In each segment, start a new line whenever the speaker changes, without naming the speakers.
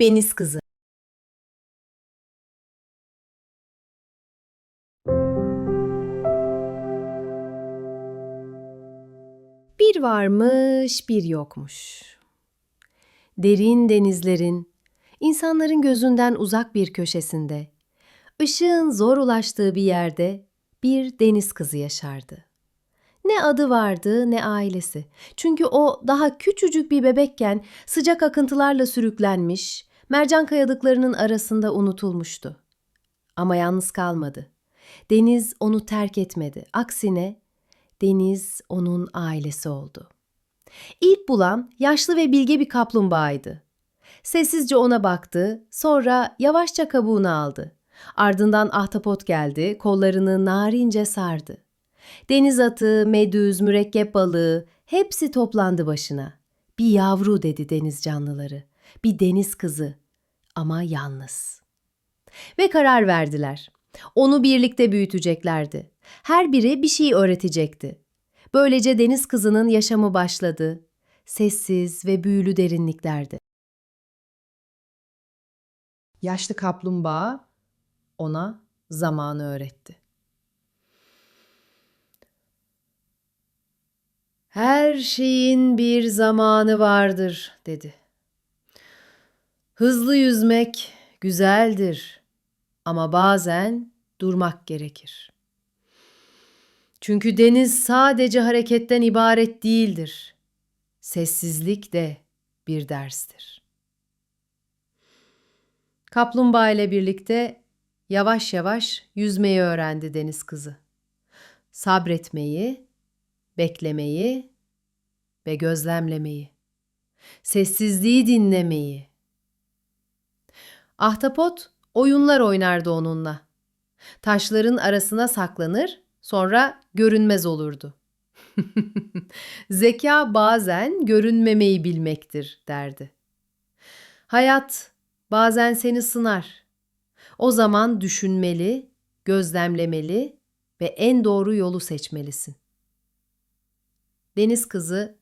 Deniz Kızı Bir varmış, bir yokmuş. Derin denizlerin, insanların gözünden uzak bir köşesinde, ışığın zor ulaştığı bir yerde bir deniz kızı yaşardı. Ne adı vardı ne ailesi. Çünkü o daha küçücük bir bebekken sıcak akıntılarla sürüklenmiş, mercan kayalıklarının arasında unutulmuştu. Ama yalnız kalmadı. Deniz onu terk etmedi. Aksine deniz onun ailesi oldu. İlk bulan yaşlı ve bilge bir kaplumbağaydı. Sessizce ona baktı, sonra yavaşça kabuğunu aldı. Ardından ahtapot geldi, kollarını narince sardı. Deniz atı, medüz, mürekkep balığı hepsi toplandı başına. Bir yavru dedi deniz canlıları. Bir deniz kızı ama yalnız. Ve karar verdiler. Onu birlikte büyüteceklerdi. Her biri bir şey öğretecekti. Böylece deniz kızının yaşamı başladı. Sessiz ve büyülü derinliklerde. Yaşlı kaplumbağa ona zamanı öğretti. Her şeyin bir zamanı vardır, dedi. Hızlı yüzmek güzeldir ama bazen durmak gerekir. Çünkü deniz sadece hareketten ibaret değildir. Sessizlik de bir derstir. Kaplumbağa ile birlikte yavaş yavaş yüzmeyi öğrendi deniz kızı. Sabretmeyi, beklemeyi ve gözlemlemeyi. Sessizliği dinlemeyi. Ahtapot oyunlar oynardı onunla. Taşların arasına saklanır, sonra görünmez olurdu. Zeka bazen görünmemeyi bilmektir derdi. Hayat bazen seni sınar. O zaman düşünmeli, gözlemlemeli ve en doğru yolu seçmelisin. Deniz kızı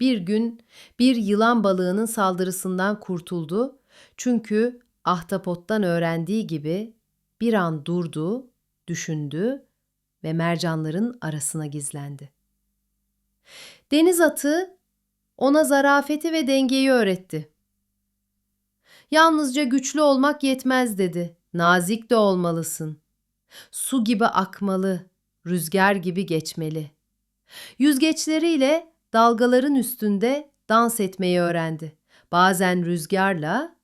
bir gün bir yılan balığının saldırısından kurtuldu çünkü ahtapottan öğrendiği gibi bir an durdu, düşündü ve mercanların arasına gizlendi. Deniz atı ona zarafeti ve dengeyi öğretti. Yalnızca güçlü olmak yetmez dedi. Nazik de olmalısın. Su gibi akmalı, rüzgar gibi geçmeli. Yüzgeçleriyle dalgaların üstünde dans etmeyi öğrendi. Bazen rüzgarla,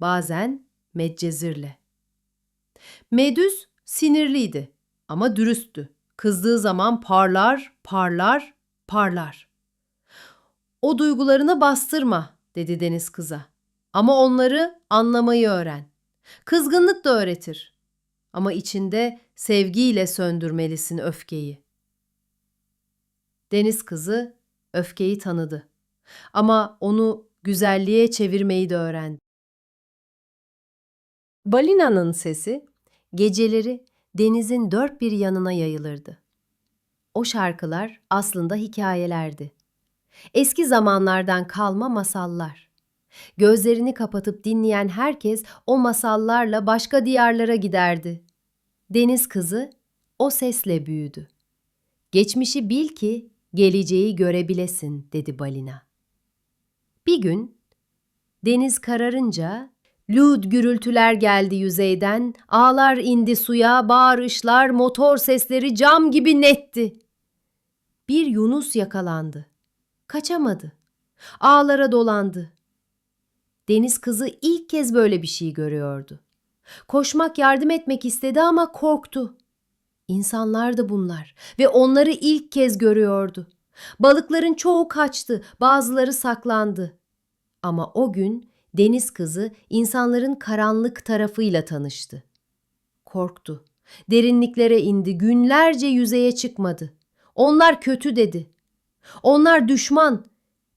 bazen medcezirle. Medüz sinirliydi ama dürüsttü. Kızdığı zaman parlar, parlar, parlar. O duygularını bastırma, dedi deniz kıza. Ama onları anlamayı öğren. Kızgınlık da öğretir. Ama içinde sevgiyle söndürmelisin öfkeyi. Deniz kızı öfkeyi tanıdı. Ama onu güzelliğe çevirmeyi de öğrendi. Balinanın sesi geceleri denizin dört bir yanına yayılırdı. O şarkılar aslında hikayelerdi. Eski zamanlardan kalma masallar. Gözlerini kapatıp dinleyen herkes o masallarla başka diyarlara giderdi. Deniz kızı o sesle büyüdü. Geçmişi bil ki geleceği görebilesin dedi balina. Bir gün deniz kararınca lud gürültüler geldi yüzeyden, ağlar indi suya, bağırışlar, motor sesleri cam gibi netti. Bir yunus yakalandı. Kaçamadı. Ağlara dolandı. Deniz kızı ilk kez böyle bir şey görüyordu. Koşmak yardım etmek istedi ama korktu. İnsanlar da bunlar ve onları ilk kez görüyordu. Balıkların çoğu kaçtı, bazıları saklandı. Ama o gün deniz kızı insanların karanlık tarafıyla tanıştı. Korktu. Derinliklere indi, günlerce yüzeye çıkmadı. Onlar kötü dedi. Onlar düşman.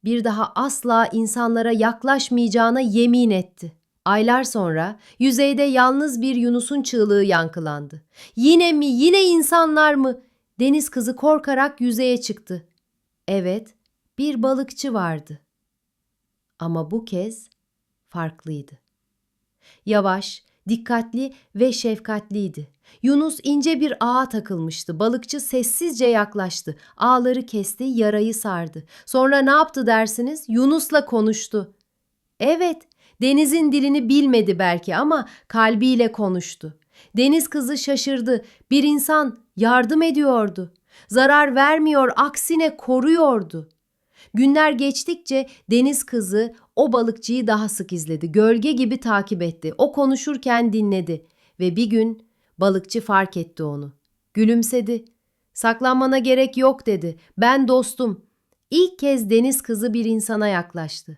Bir daha asla insanlara yaklaşmayacağına yemin etti. Aylar sonra yüzeyde yalnız bir Yunus'un çığlığı yankılandı. Yine mi, yine insanlar mı? Deniz kızı korkarak yüzeye çıktı. Evet, bir balıkçı vardı. Ama bu kez farklıydı. Yavaş, dikkatli ve şefkatliydi. Yunus ince bir ağa takılmıştı. Balıkçı sessizce yaklaştı. Ağları kesti, yarayı sardı. Sonra ne yaptı dersiniz? Yunus'la konuştu. Evet, denizin dilini bilmedi belki ama kalbiyle konuştu. Deniz kızı şaşırdı. Bir insan yardım ediyordu. Zarar vermiyor, aksine koruyordu. Günler geçtikçe deniz kızı o balıkçıyı daha sık izledi. Gölge gibi takip etti. O konuşurken dinledi ve bir gün balıkçı fark etti onu. Gülümsedi. Saklanmana gerek yok dedi. Ben dostum. İlk kez deniz kızı bir insana yaklaştı.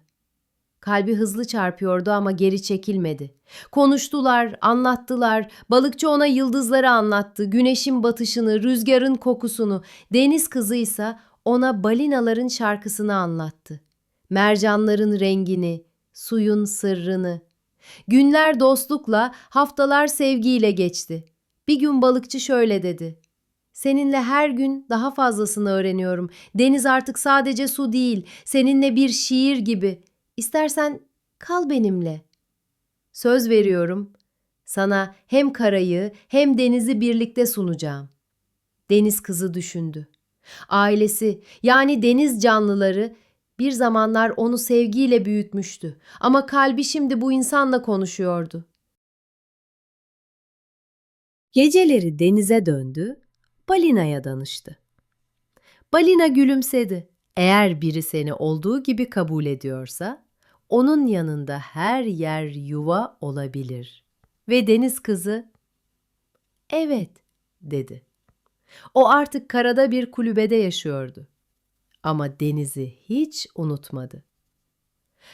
Kalbi hızlı çarpıyordu ama geri çekilmedi. Konuştular, anlattılar. Balıkçı ona yıldızları anlattı, güneşin batışını, rüzgarın kokusunu. Deniz kızı ise ona balinaların şarkısını anlattı. Mercanların rengini, suyun sırrını. Günler dostlukla, haftalar sevgiyle geçti. Bir gün balıkçı şöyle dedi. Seninle her gün daha fazlasını öğreniyorum. Deniz artık sadece su değil, seninle bir şiir gibi. İstersen kal benimle. Söz veriyorum. Sana hem karayı hem denizi birlikte sunacağım. Deniz kızı düşündü. Ailesi yani deniz canlıları bir zamanlar onu sevgiyle büyütmüştü ama kalbi şimdi bu insanla konuşuyordu. Geceleri denize döndü, balinaya danıştı. Balina gülümsedi. Eğer biri seni olduğu gibi kabul ediyorsa, onun yanında her yer yuva olabilir. Ve deniz kızı, evet dedi. O artık karada bir kulübede yaşıyordu. Ama denizi hiç unutmadı.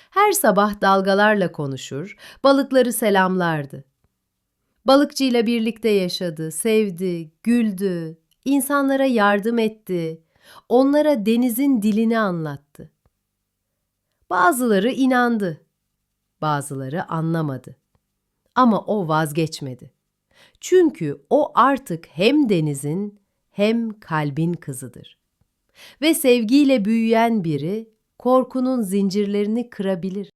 Her sabah dalgalarla konuşur, balıkları selamlardı. Balıkçıyla birlikte yaşadı, sevdi, güldü, insanlara yardım etti, onlara denizin dilini anlattı. Bazıları inandı, bazıları anlamadı. Ama o vazgeçmedi. Çünkü o artık hem denizin hem kalbin kızıdır. Ve sevgiyle büyüyen biri korkunun zincirlerini kırabilir.